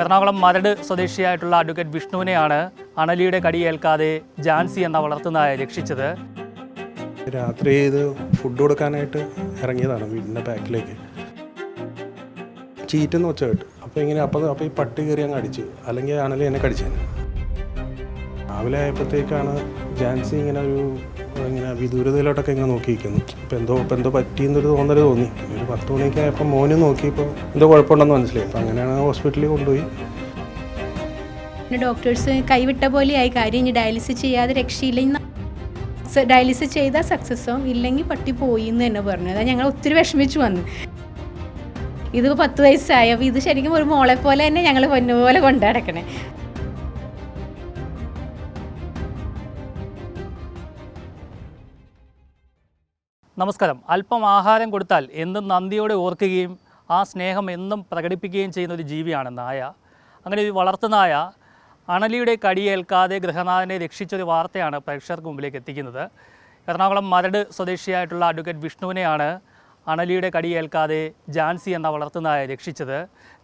എറണാകുളം മരട് സ്വദേശിയായിട്ടുള്ള അഡ്വക്കേറ്റ് വിഷ്ണുവിനെയാണ് അണലിയുടെ കടിയേൽക്കാതെ ജാൻസി എന്ന വളർത്തുന്നതായ രക്ഷിച്ചത്. രാത്രി ഇത് ഫുഡ് കൊടുക്കാനായിട്ട് ഇറങ്ങിയതാണ് വീടിന്റെ ബാക്കിലേക്ക് ചീറ്റെന്ന് വെച്ച കേട്ട്. അപ്പോൾ ഇങ്ങനെ അപ്പോൾ അപ്പോൾ ഈ പട്ടി കയറി അങ്ങ് അടിച്ചു. അല്ലെങ്കിൽ അണലി എന്നെ കടിച്ചേനെ. രാവിലെ ആയപ്പോഴത്തേക്കാണ് ജാൻസി ഇങ്ങനെ ഒരു ഇങ്ങനെ വിദൂരതയിലോട്ടൊക്കെ ഇങ്ങനെ നോക്കിയിരിക്കുന്നു. ഇപ്പം എന്തോ ഇപ്പം എന്തോ പറ്റിയെന്നൊരു തോന്നൽ തോന്നി. ഒരു പത്ത് മണിയൊക്കെ ആയപ്പോൾ മോന് നോക്കിയപ്പോൾ എന്തോ കുഴപ്പമുണ്ടെന്ന് മനസ്സിലായി. അപ്പോൾ അങ്ങനെയാണ് ഹോസ്പിറ്റലിൽ കൊണ്ടുപോയി. ഡോക്ടേഴ്സ് കൈവിട്ട പോലെയായി. കാര്യം ഇനി ഡയാലിസിസ് ചെയ്യാതെ രക്ഷയില്ലെങ്കിൽ ഡയാലിസിസ് ചെയ്താൽ സക്സസ് ഇല്ലെങ്കിൽ പട്ടി പോയി എന്ന് തന്നെ പറഞ്ഞു. അതായത് ഞങ്ങൾ ഒത്തിരി വിഷമിച്ചു വന്നു. ഇത് പത്ത് വയസ്സായി. അപ്പോൾ ഇത് ശരിക്കും ഒരു മോളെ പോലെ തന്നെ ഞങ്ങൾ പൊന്നുപോലെ കൊണ്ടു നടക്കണേ. നമസ്കാരം. അല്പം ആഹാരം കൊടുത്താൽ എന്നും നന്ദിയോടെ ഓർക്കുകയും ആ സ്നേഹം എന്നും പ്രകടിപ്പിക്കുകയും ചെയ്യുന്ന ഒരു ജീവിയാണ് നായ. അങ്ങനെ ഒരു വളർത്തുനായ അണലിയുടെ കടിയേൽക്കാതെ ഗൃഹനാഥനെ രക്ഷിച്ചൊരു വാർത്തയാണ് പ്രേക്ഷകർക്ക് മുമ്പിലേക്ക് എത്തിക്കുന്നത്. എറണാകുളം മരട് സ്വദേശിയായിട്ടുള്ള അഡ്വക്കേറ്റ് വിഷ്ണുവിനെയാണ് അണലിയുടെ കടിയേൽക്കാതെ ജാൻസി എന്ന വളർത്തുനായ രക്ഷിച്ചത്.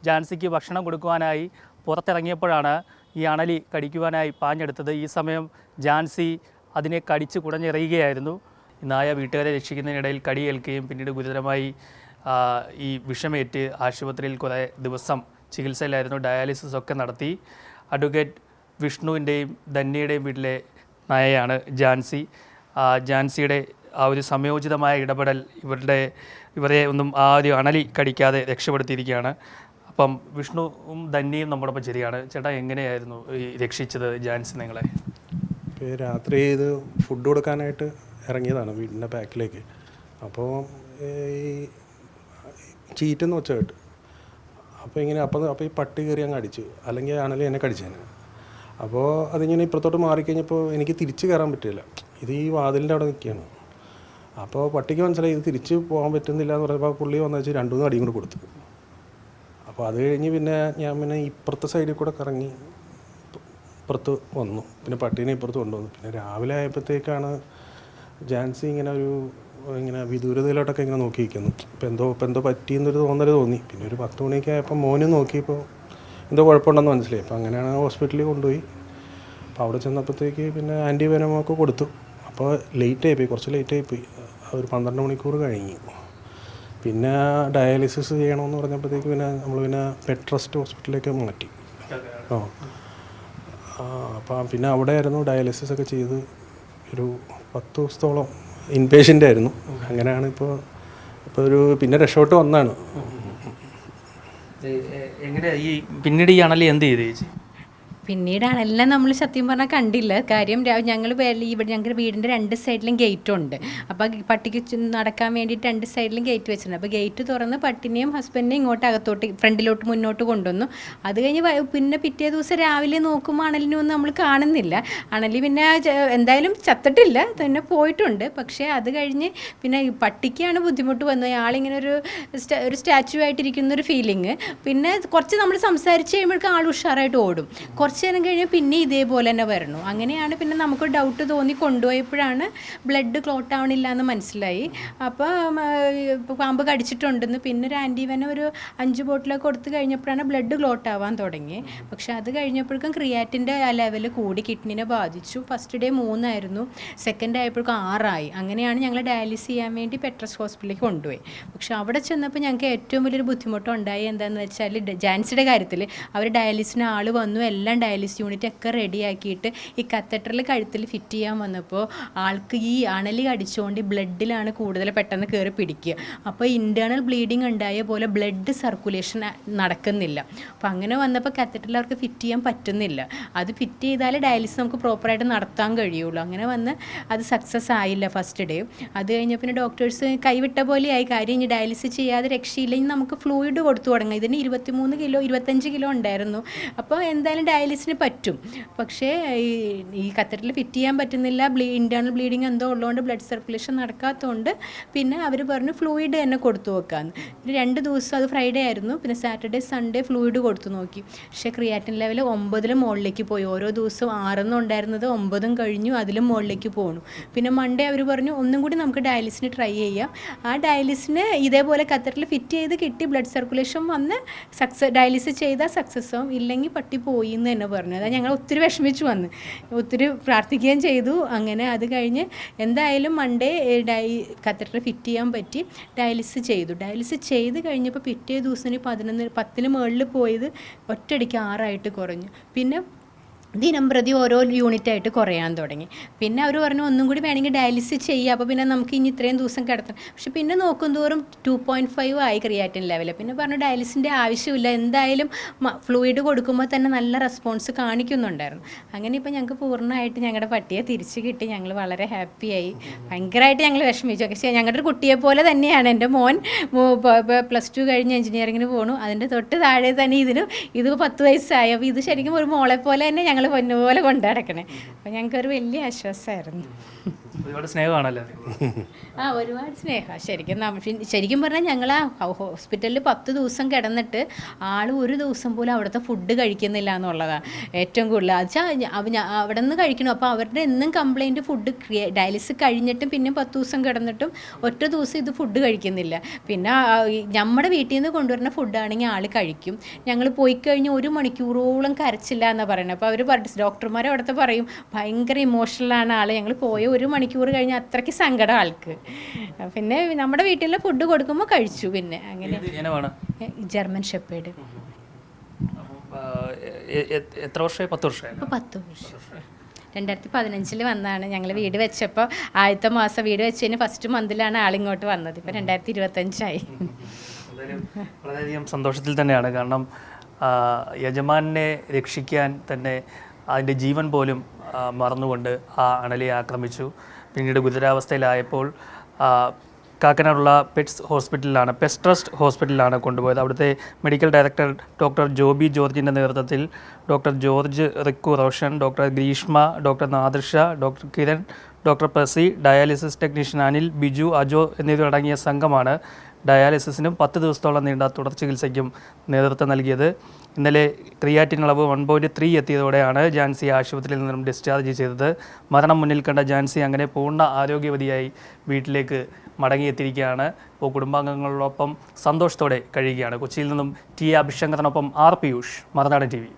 ജാൻസിക്ക് ഭക്ഷണം കൊടുക്കുവാനായി പുറത്തിറങ്ങിയപ്പോഴാണ് ഈ അണലി കടിക്കുവാനായി പാഞ്ഞെടുത്തത്. ഈ സമയം ജാൻസി അതിനെ കടിച്ച് കുടഞ്ഞെറിയുകയായിരുന്നു. നായ വീട്ടുകാരെ രക്ഷിക്കുന്നതിനിടയിൽ കടിയേൽക്കുകയും പിന്നീട് ഗുരുതരമായി ഈ വിഷമേറ്റ് ആശുപത്രിയിൽ കുറേ ദിവസം ചികിത്സയിലായിരുന്നു ഡയാലിസിസ് ഒക്കെ നടത്തി. അഡ്വക്കേറ്റ് വിഷ്ണുവിന്റെയും ധന്യയുടെയും വീട്ടിലെ നായയാണ് ജാൻസി. ജാൻസിയുടെ ആ ഒരു സംയോജിതമായ ഇടപെടൽ ഇവരുടെ ഇവരെ ഒന്നും ആ ഒരു അണലി കടിക്കാതെ രക്ഷപ്പെടുത്തിയിരിക്കുകയാണ്. അപ്പം വിഷ്ണുവും ധന്യയും നമ്മോടൊപ്പം ശരിയാണ് ചേട്ടാ എങ്ങനെയായിരുന്നു ഈ രക്ഷിച്ചത് ജാൻസി നിങ്ങളെ? രാത്രി ഇത് ഫുഡ് കൊടുക്കാനായിട്ട് ഇറങ്ങിയതാണ് വീടിന്റെ ബാക്കിലേക്ക്. അപ്പോൾ ഈ ചീറ്റെന്ന് വെച്ച കേട്ട്. അപ്പോൾ ഇങ്ങനെ അപ്പം അപ്പോൾ ഈ പട്ടി കയറി അങ്ങ് അടിച്ചു. അല്ലെങ്കിൽ ആണെങ്കിൽ എന്നെ കടിച്ചേനെ. അപ്പോൾ അതിങ്ങനെ ഇപ്പുറത്തോട്ട് മാറിക്കഴിഞ്ഞപ്പോൾ എനിക്ക് തിരിച്ച് കയറാൻ പറ്റില്ല ഇത് ഈ വാതിലിന്റെ അവിടെ നിൽക്കുകയാണ്. അപ്പോൾ പട്ടിക്ക് മനസ്സിലായി ഇത് തിരിച്ച് പോകാൻ പറ്റുന്നില്ല എന്ന് പറഞ്ഞപ്പോൾ പുള്ളി വന്നു വെച്ച് രണ്ടു മൂന്ന് അടിയും കൂടെ കൊടുത്തു. അപ്പോൾ അത് കഴിഞ്ഞ് പിന്നെ ഞാൻ പിന്നെ ഇപ്പുറത്തെ സൈഡിൽ കൂടെ കറങ്ങി ഇപ്പുറത്ത് വന്നു. പിന്നെ പട്ടീനെ ഇപ്പുറത്ത് കൊണ്ടുവന്നു. പിന്നെ രാവിലെ ആയപ്പോഴത്തേക്കാണ് ജാൻസി ഇങ്ങനെ ഒരു ഇങ്ങനെ വിദൂരതയിലോട്ടൊക്കെ ഇങ്ങനെ നോക്കിയിരിക്കുന്നു. ഇപ്പം എന്തോ ഇപ്പം എന്തോ പറ്റിയെന്നൊരു തോന്നൽ തോന്നി. പിന്നെ ഒരു പത്ത് മണിയൊക്കെ ആയപ്പോൾ മോന് നോക്കിയപ്പോൾ എന്തോ കുഴപ്പമുണ്ടെന്ന് മനസ്സിലായി. അപ്പോൾ അങ്ങനെയാണ് ഹോസ്പിറ്റലിൽ കൊണ്ടുപോയി. അപ്പോൾ അവിടെ ചെന്നപ്പോഴത്തേക്ക് പിന്നെ ആന്റി വെനമൊക്കെ കൊടുത്തു. അപ്പോൾ ലേറ്റ് ആയിപ്പോയി കുറച്ച് ലേറ്റ് ആയിപ്പോയി ഒരു പന്ത്രണ്ട് മണിക്കൂർ കഴിഞ്ഞു. പിന്നെ ഡയാലിസിസ് ചെയ്യണമെന്ന് പറഞ്ഞപ്പോഴത്തേക്ക് പിന്നെ നമ്മൾ പിന്നെ പെറ്റ് ട്രസ്റ്റ് ഹോസ്പിറ്റലിലേക്ക് മാറ്റി. ഓ ആ, അപ്പം പിന്നെ അവിടെ ആയിരുന്നു ഡയാലിസിസ് ഒക്കെ ചെയ്ത് ഒരു പത്ത് ദിവസത്തോളം ഇൻപേഷ്യന്റ് ആയിരുന്നു. അങ്ങനെയാണ് ഇപ്പോൾ ഇപ്പോൾ ഒരു പിന്നെ രക്ഷപ്പെട്ട് വന്നാണ്. എങ്ങനെയാ? ഈ പിന്നീട് ഈ അണലി എന്ത് ചെയ്തു ചേച്ചി? പിന്നീടാണെല്ലാം നമ്മൾ സത്യം പറഞ്ഞാൽ കണ്ടില്ല. കാര്യം ഞങ്ങൾ ഇവിടെ ഞങ്ങളുടെ വീടിന്റെ രണ്ട് സൈഡിലും ഗേറ്റ് ഉണ്ട് അപ്പോൾ പട്ടിക്ക് നടക്കാൻ വേണ്ടിയിട്ട് രണ്ട് സൈഡിലും ഗേറ്റ് വെച്ചിട്ടുണ്ട്. അപ്പോൾ ഗേറ്റ് തുറന്ന് പട്ടിനെയും ഹസ്ബൻഡിനെയും ഇങ്ങോട്ട് അകത്തോട്ട് ഫ്രണ്ടിലോട്ട് മുന്നോട്ട് കൊണ്ടുവന്നു. അത് കഴിഞ്ഞ് പിന്നെ പിറ്റേ ദിവസം രാവിലെ നോക്കുമ്പോൾ അണലിനെ ഒന്നും നമ്മൾ കാണുന്നില്ല. അണലി പിന്നെ എന്തായാലും ചത്തിട്ടില്ല. തന്നെ പോയിട്ടുണ്ട്. പക്ഷേ അത് കഴിഞ്ഞ് പിന്നെ പട്ടിക്കാണ് ബുദ്ധിമുട്ട് വന്നത്. ആളിങ്ങനെ ഒരു ഒരു സ്റ്റാച്ചു ആയിട്ടിരിക്കുന്ന ഒരു ഫീലിംഗ് പിന്നെ കുറച്ച് നമ്മൾ സംസാരിച്ച് കഴിയുമ്പോഴേക്കും ആൾ ഉഷാറായിട്ട് ഓടും. കുറച്ച് നേരം കഴിഞ്ഞ് പിന്നെ ഇതേപോലെ തന്നെ വരണു അങ്ങനെയാണ് പിന്നെ നമുക്ക് ഡൗട്ട് തോന്നി കൊണ്ടുപോയപ്പോഴാണ് ബ്ലഡ് ക്ലോട്ട് ആവണില്ല എന്ന് മനസ്സിലായി. അപ്പോൾ പാമ്പ് കടിച്ചിട്ടുണ്ടെന്ന് പിന്നെ ഒരു ആന്റിവനെ ഒരു അഞ്ച് ബോട്ടിലൊക്കെ കൊടുത്ത് കഴിഞ്ഞപ്പോഴാണ് ബ്ലഡ് ക്ലോട്ട് ആവാൻ തുടങ്ങി. പക്ഷെ അത് കഴിഞ്ഞപ്പോഴേക്കും ക്രിയാറ്റിന്റെ ലെവൽ കൂടി കിഡ്നിനെ ബാധിച്ചു. First day മൂന്നായിരുന്നു. സെക്കൻഡ് ആയപ്പോഴേക്കും ആറായി. അങ്ങനെയാണ് ഞങ്ങൾ ഡയാലിസിസ് ചെയ്യാൻ വേണ്ടി പെട്രസ് ഹോസ്പിറ്റലിലേക്ക് കൊണ്ടുപോയി. പക്ഷെ അവിടെ ചെന്നപ്പോൾ ഞങ്ങൾക്ക് ഏറ്റവും വലിയൊരു ബുദ്ധിമുട്ടുണ്ടായി എന്താണെന്ന് വെച്ചാൽ ജാൻസിയുടെ കാര്യത്തിൽ അവർ ഡയാലിസിന് ആൾ വന്നു. എല്ലാം ഡയാലിസിസ് യൂണിറ്റ് ഒക്കെ റെഡിയാക്കിയിട്ട് ഈ കത്തറ്ററിൽ കഴുത്തിൽ ഫിറ്റ് ചെയ്യാൻ വന്നപ്പോൾ ആൾക്ക് ഈ അണലി അടിച്ചുകൊണ്ട് ബ്ലഡിലാണ് കൂടുതൽ പെട്ടെന്ന് കയറി പിടിക്കുക. അപ്പോൾ ഇന്റേർണൽ ബ്ലീഡിങ് ഉണ്ടായ പോലെ ബ്ലഡ് സർക്കുലേഷൻ നടക്കുന്നില്ല. അപ്പോൾ അങ്ങനെ വന്നപ്പോൾ കത്തറ്ററിൽ അവർക്ക് ഫിറ്റ് ചെയ്യാൻ പറ്റുന്നില്ല. അത് ഫിറ്റ് ചെയ്താൽ ഡയാലിസിസ് നമുക്ക് പ്രോപ്പറായിട്ട് നടത്താൻ കഴിയുള്ളൂ. അങ്ങനെ വന്ന് അത് സക്സസ് ആയില്ല ഫസ്റ്റ് ഡേ. അത് കഴിഞ്ഞ പിന്നെ ഡോക്ടേഴ്സ് കൈവിട്ട പോലെയായി. കാര്യം ഇനി ഡയാലിസിസ് ചെയ്യാതെ രക്ഷയില്ലെങ്കിൽ നമുക്ക് ഫ്ലൂയിഡ് കൊടുത്തു തുടങ്ങാം. ഇതിന് ഇരുപത്തിമൂന്ന് കിലോ ഇരുപത്തഞ്ച് കിലോ ഉണ്ടായിരുന്നു. അപ്പോൾ എന്തായാലും ഡയാലിസിസ് ഡയാലിസിന് പറ്റും. പക്ഷേ ഈ ഈ കത്തറിൽ ഫിറ്റ് ചെയ്യാൻ പറ്റുന്നില്ല. ബ്ലീ ഇന്റേർണൽ ബ്ലീഡിങ് എന്തോ ഉള്ളതുകൊണ്ട് ബ്ലഡ് സർക്കുലേഷൻ നടക്കാത്തതുകൊണ്ട് പിന്നെ അവർ പറഞ്ഞു ഫ്ലൂയിഡ് തന്നെ കൊടുത്തു നോക്കാമെന്ന് രണ്ട് ദിവസം അത് ഫ്രൈഡേ ആയിരുന്നു. പിന്നെ സാറ്റർഡേ സൺഡേ ഫ്ലൂയിഡ് കൊടുത്തു നോക്കി. പക്ഷേ ക്രിയാറ്റിൻ ലെവൽ ഒമ്പതിലും മുകളിലേക്ക് പോയി. ഓരോ ദിവസവും ആറെന്നും ഉണ്ടായിരുന്നത് ഒമ്പതും കഴിഞ്ഞു അതിലും മുകളിലേക്ക് പോകണു പിന്നെ മൺഡേ അവർ പറഞ്ഞു ഒന്നും കൂടി നമുക്ക് ഡയാലിസിന് ട്രൈ ചെയ്യാം. ആ ഡയാലിസിന് ഇതേപോലെ ഖത്തറിൽ ഫിറ്റ് ചെയ്ത് കിട്ടി. ബ്ലഡ് സർക്കുലേഷൻ വന്ന് സക്സസ് ഡയാലിസിസ് ചെയ്താൽ സക്സസ് ആവും. ഇല്ലെങ്കിൽ പട്ടി പോയി എന്ന് തന്നെ പറഞ്ഞു അതാ ഞങ്ങൾ ഒത്തിരി വിഷമിച്ചു വന്ന്. ഒത്തിരി പ്രാർത്ഥിക്കുകയും ചെയ്തു. അങ്ങനെ അത് കഴിഞ്ഞ് എന്തായാലും മൺഡേ ഡൈ കത്തറ്റർ ഫിറ്റ് ചെയ്യാൻ പറ്റി. ഡയാലിസിസ് ചെയ്തു. ഡയാലിസിസ് ചെയ്ത് കഴിഞ്ഞപ്പോൾ പിറ്റേ ദിവസം പതിനൊന്ന് പത്തിന് മുകളിൽ പോയത് ഒറ്റയടിക്ക് ആറായിട്ട് കുറഞ്ഞു. പിന്നെ ദിനം പ്രതി ഓരോ യൂണിറ്റ് ആയിട്ട് കുറയാൻ തുടങ്ങി. പിന്നെ അവർ പറഞ്ഞു ഒന്നും കൂടി വേണമെങ്കിൽ ഡയാലിസിസ് ചെയ്യുക അപ്പോൾ പിന്നെ നമുക്ക് ഇനി ഇത്രയും ദിവസം കിടത്തണം. പക്ഷെ പിന്നെ നോക്കും തോറും ടു പോയിന്റ് ഫൈവ് ആയി ക്രിയാറ്റിൻ ലെവൽ പിന്നെ പറഞ്ഞു ഡയാലിസിന്റെ ആവശ്യമില്ല. എന്തായാലും ഫ്ലൂയിഡ് കൊടുക്കുമ്പോൾ തന്നെ നല്ല റെസ്പോൺസ് കാണിക്കുന്നുണ്ടായിരുന്നു. അങ്ങനെ ഇപ്പോൾ ഞങ്ങൾക്ക് പൂർണമായിട്ട് ഞങ്ങളുടെ പട്ടിയെ തിരിച്ചു കിട്ടി. ഞങ്ങൾ വളരെ ഹാപ്പിയായി ഭയങ്കരമായിട്ട് ഞങ്ങൾ വിഷമിച്ചു. പക്ഷേ ഞങ്ങളുടെ ഒരു കുട്ടിയെ പോലെ തന്നെയാണ് എന്റെ മോൻ. പ്ലസ് ടു കഴിഞ്ഞ് എഞ്ചിനീയറിങ്ങിന് പോണു. അതിന്റെ തൊട്ട് താഴെ തന്നെ ഇതിന് ഇത് പത്ത് വയസ്സായി. അപ്പോൾ ഇത് ശരിക്കും ഒരു മോളെ പോലെ തന്നെ ഞങ്ങൾ പൊന്നുപോലെ കൊണ്ടു നടക്കണേ അപ്പോൾ ഞങ്ങൾക്കൊരു വലിയ ആശ്വാസമായിരുന്നു ഒരുപാട് സ്നേഹമാണല്ലോ. ആ ഒരുപാട് സ്നേഹം. ശരിക്കും ശരിക്കും പറഞ്ഞാൽ ഞങ്ങൾ ആ ഹോസ്പിറ്റലിൽ പത്ത് ദിവസം കിടന്നിട്ട് ആൾ ഒരു ദിവസം പോലും അവിടുത്തെ ഫുഡ് കഴിക്കുന്നില്ല എന്നുള്ളതാണ് ഏറ്റവും കൂടുതൽ വെച്ചാൽ അവിടെ നിന്ന് കഴിക്കണം. അപ്പോൾ അവരുടെ എന്നും കംപ്ലൈന്റ് ഫുഡ് ഡയാലിസിസ് കഴിഞ്ഞിട്ടും പിന്നെ പത്ത് ദിവസം കിടന്നിട്ടും ഒറ്റ ദിവസം ഇത് ഫുഡ് കഴിക്കുന്നില്ല. പിന്നെ നമ്മുടെ വീട്ടിൽ നിന്ന് കൊണ്ടുവരുന്ന ഫുഡാണെങ്കിൽ ആൾ കഴിക്കും. ഞങ്ങൾ പോയി കഴിഞ്ഞ് ഒരു മണിക്കൂറോളം കരച്ചില്ല എന്നാണ് പറയുന്നത് അപ്പോൾ അവർ ഡോക്ടർമാർ അവിടുത്തെ പറയും ഭയങ്കര ഇമോഷണലാണ് ആൾ ഞങ്ങൾ പോയ ഒരു മണിക്കൂർ കഴിഞ്ഞ് അത്രയ്ക്ക് സങ്കടം ആൾക്ക്. പിന്നെ നമ്മുടെ വീട്ടിലെ ഫുഡ് കൊടുക്കുമ്പോൾ കഴിച്ചു പിന്നെ. അങ്ങനെ ജർമ്മൻ ഷെപ്പേഡ് എത്ര വർഷമായി? പത്ത് വർഷമായി. ഇപ്പോൾ പത്ത് വർഷം. രണ്ടായിരത്തി പതിനഞ്ചിൽ വന്നാണ് ഞങ്ങൾ വീട് വെച്ചപ്പോൾ ആദ്യത്തെ മാസം വീട് വെച്ചതിന് ഫസ്റ്റ് മന്തിലാണ് ആളിങ്ങോട്ട് വന്നത്. ഇപ്പം രണ്ടായിരത്തി ഇരുപത്തഞ്ചായി വളരെയധികം സന്തോഷത്തിൽ തന്നെയാണ്. കാരണം യജമാനെ രക്ഷിക്കാൻ തന്നെ അതിന്റെ ജീവൻ പോലും മറന്നുകൊണ്ട് ആ അണലിയെ ആക്രമിച്ചു. പിന്നീട് ഗുരുതരാവസ്ഥയിലായപ്പോൾ കാക്കനാടുള്ള പെറ്റ്സ് ഹോസ്പിറ്റലിലാണ് പെറ്റ് ട്രസ്റ്റ് ഹോസ്പിറ്റലിലാണ് കൊണ്ടുപോയത്. അവിടുത്തെ മെഡിക്കൽ ഡയറക്ടർ ഡോക്ടർ ജോബി ജോർജിന്റെ നേതൃത്വത്തിൽ doctor George Rikku Roshan doctor Greeshma doctor Nadirsha doctor Kiran doctor Pesi dialysis technician Anil Biju Ajo എന്നിവരടങ്ങിയ സംഘമാണ് ഡയാലിസിസിനും പത്ത് ദിവസത്തോളം നീണ്ട തുടർ ചികിത്സയ്ക്കും നേതൃത്വം നൽകിയത്. ഇന്നലെ ക്രിയാറ്റിൻ അളവ് വൺ പോയിന്റ് ത്രീ എത്തിയതോടെയാണ് ജാൻസി ആശുപത്രിയിൽ നിന്നും ഡിസ്ചാർജ് ചെയ്തത്. മരണം മുന്നിൽ കണ്ട ജാൻസി അങ്ങനെ പൂർണ ആരോഗ്യവതിയായി വീട്ടിലേക്ക് മടങ്ങിയെത്തിയിരിക്കുകയാണ്. ഇപ്പോൾ കുടുംബാംഗങ്ങളോടൊപ്പം സന്തോഷത്തോടെ കഴിയുകയാണ്. കൊച്ചിയിൽ നിന്നും ടി എ അഭിശങ്കറിനൊപ്പം R Piyush Marunadan T V.